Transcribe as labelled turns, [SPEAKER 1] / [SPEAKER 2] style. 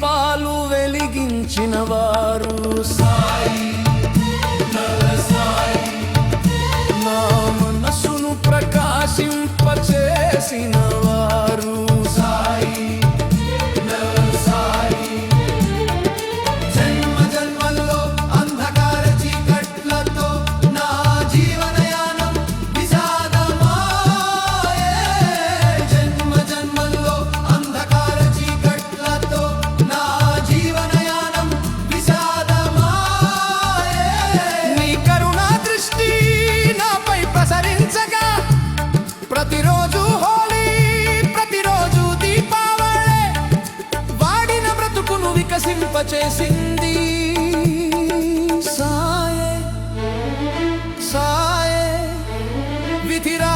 [SPEAKER 1] దీపాలు వెలిగించిన వారు సాయి. వికసింపచేసింది సాయే సాయే విధిరా